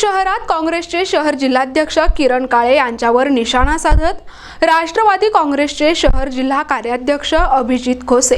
शहरात काँग्रेसचे शहर जिल्हाध्यक्ष किरण काळे यांच्यावर निशाणा साधत राष्ट्रवादी काँग्रेसचे शहर जिल्हा कार्याध्यक्ष अभिजित खोसे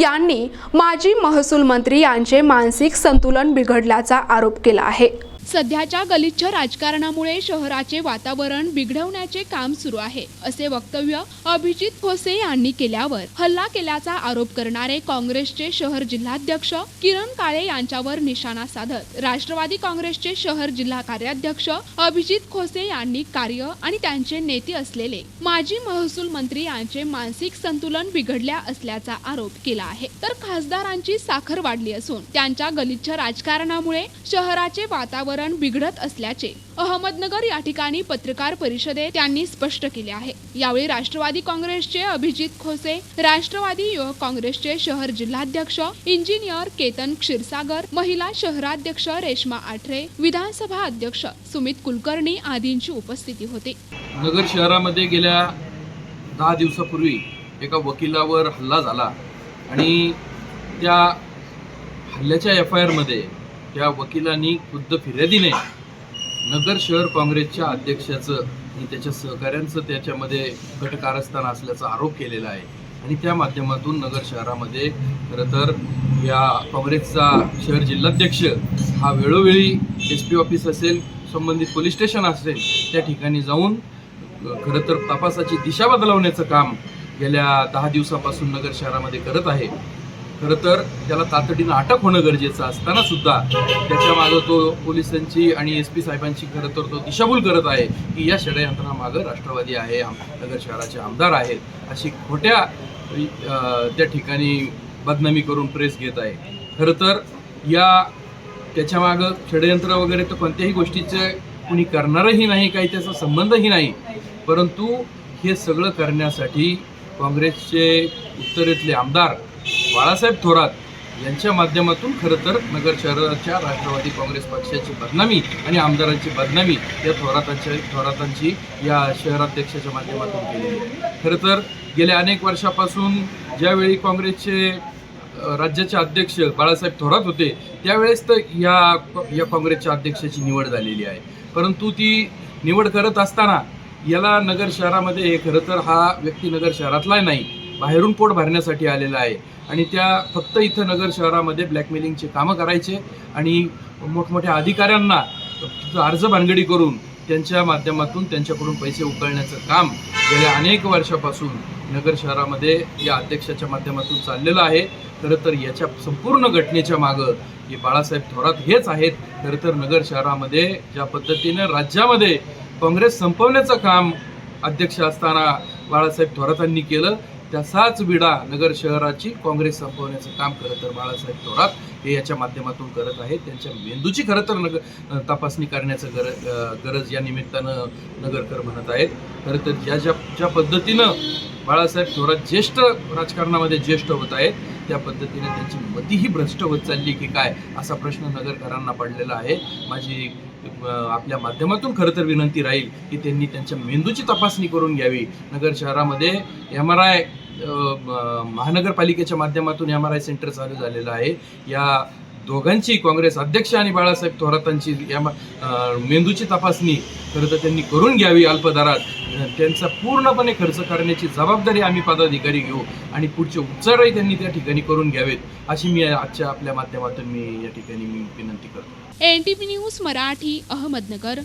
यांनी माजी महसूल मंत्री यांचे मानसिक संतुलन बिघडल्याचा आरोप केला आहे. सध्याच्या गलिच्छ राजकारणामुळे शहराचे वातावरण बिघडवण्याचे काम सुरू आहे असे वक्तव्य अभिजित खोसे यांनी केल्यावर हल्ला केल्याचा आरोप करणारे काँग्रेसचे शहर जिल्हाध्यक्ष किरण काळे यांच्यावर निशाणा साधत राष्ट्रवादी काँग्रेसचे शहर जिल्हा कार्याध्यक्ष अभिजित खोसे यांनी कार्य आणि त्यांचे नेते असलेले माजी महसूल मंत्री यांचे मानसिक संतुलन बिघडल्या असल्याचा आरोप केला आहे. तर खासदारांची साखर वाढली असून त्यांच्या गलिच्छ राजकारणामुळे शहराचे वातावरण बिघडत असल्याचे अहमदनगर या ठिकाणी पत्रकार परिषदेत त्यांनी स्पष्ट केले आहे. यावेळी राष्ट्रवादी काँग्रेसचे अभिजित खोसे राष्ट्रवादी युवक काँग्रेसचे शहर जिल्हाध्यक्ष इंजिनियर केतन क्षीरसागर महिला शहराध्यक्ष रेश्मा आठरे विधानसभा अध्यक्ष सुमित कुलकर्णी आदींची उपस्थिती होती. नगर शहरामध्ये गेल्या दहा दिवसापूर्वी एका वकिलावर हल्ला झाला आणि त्या हल्ल्याच्या एफ आय आरमध्ये त्या वकिलांनी खुद्द फिर्यादीने नगर शहर काँग्रेसच्या अध्यक्षाचं आणि त्याच्या सहकाऱ्यांचं त्याच्यामध्ये गटकारस्थान असल्याचा आरोप केलेला आहे. आणि त्या माध्यमातून नगर शहरामध्ये खरं तर या काँग्रेसचा शहर जिल्हाध्यक्ष हा वेळोवेळी एस पी ऑफिस असेल संबंधित पोलीस स्टेशन असेल त्या ठिकाणी जाऊन खरं तर तपासाची दिशा बदलवण्याचं काम गेल्या दहा दिवसापासून नगर शहरामध्ये करत आहे. खरं तर त्याला तातडीनं अटक होणं गरजेचं असताना सुद्धा त्याच्या मागं तो पोलिसांची आणि एस पी साहेबांची खरं तर तो दिशाभूल करत आहे की या षडयंत्रामागं राष्ट्रवादी आहे आम- नगर शहराचे आमदार आहेत अशी खोट्या त्या ठिकाणी बदनामी करून प्रेस घेत आहे. खरं तर या त्याच्यामागं षडयंत्र वगैरे तर कोणत्याही गोष्टीचं कुणी करणारही नाही काही त्याचा संबंधही नाही. परंतु हे सगळं करण्यासाठी काँग्रेसचे उत्तरेतले आमदार बाळासाहेब थोरात यांच्या माध्यमातून खरं तर नगर शहराच्या राष्ट्रवादी काँग्रेस पक्षाची बदनामी आणि आमदारांची बदनामी या थोरातांच्या थोरातांची या शहराध्यक्षाच्या माध्यमातून केली आहे. खरं तर गेल्या अनेक वर्षापासून ज्यावेळी काँग्रेसचे राज्याचे अध्यक्ष बाळासाहेब थोरात होते त्यावेळेस तर या या काँग्रेसच्या अध्यक्षाची निवड झालेली आहे. परंतु ती निवड करत असताना याला नगर शहरामध्ये खरं तर हा व्यक्ती नगर शहरातला नाही बाहेरून पोट भरण्यासाठी आलेला आहे. आणि त्या फक्त इथं नगर शहरामध्ये ब्लॅकमेलिंगचे कामं करायचे आणि मोठमोठ्या अधिकाऱ्यांना अर्ज भानगडी करून त्यांच्या माध्यमातून त्यांच्याकडून पैसे उकळण्याचं काम गेल्या अनेक वर्षापासून नगर शहरामध्ये या अध्यक्षाच्या माध्यमातून चाललेलं आहे. खरं तर याच्या संपूर्ण घटनेच्या मागं हे बाळासाहेब थोरात हेच आहेत. खरं तर नगर शहरामध्ये ज्या पद्धतीनं राज्यामध्ये काँग्रेस संपवण्याचं काम अध्यक्ष असताना बाळासाहेब थोरातांनी केलं तसाच विडा नगर शहराची काँग्रेस संपवण्याचं काम खरं तर बाळासाहेब थोरात. हे याच्या माध्यमातून करत आहेत. त्यांच्या मेंदूची खरं तर नगर तपासणी करण्याचं गरज गरज या निमित्तानं नगरकर म्हणत आहेत. खरं तर ज्या ज्या ज्या पद्धतीनं बाळासाहेब थोरात ज्येष्ठ राजकारणामध्ये ज्येष्ठ होत आहेत त्या पद्धतीने त्यांची मतीही भ्रष्ट होत चालली की काय असा प्रश्न नगरकरांना पडलेला आहे. माझी आपल्या माध्यमातून खरं तर विनंती राहील की त्यांनी त्यांच्या मेंदूची तपासणी करून घ्यावी. नगर शहरामध्ये एम आर आय महानगरपालिकेच्या माध्यमातून एम आर आय सेंटर चालू झालेलं आहे. या दोघांची काँग्रेस अध्यक्ष आणि बाळासाहेब थोरातांची या मेंदूची तपासणी खरं तर त्यांनी करून घ्यावी अल्पदरात. त्यांचा पूर्णपणे खर्च करण्याची जबाबदारी आम्ही पदाधिकारी घेऊ आणि पुढचे उपचारही त्यांनी त्या ठिकाणी करून घ्यावेत अशी मी आजच्या आपल्या माध्यमातून मी या ठिकाणी मी विनंती करतो. N T P news Marathi Ahmednagar.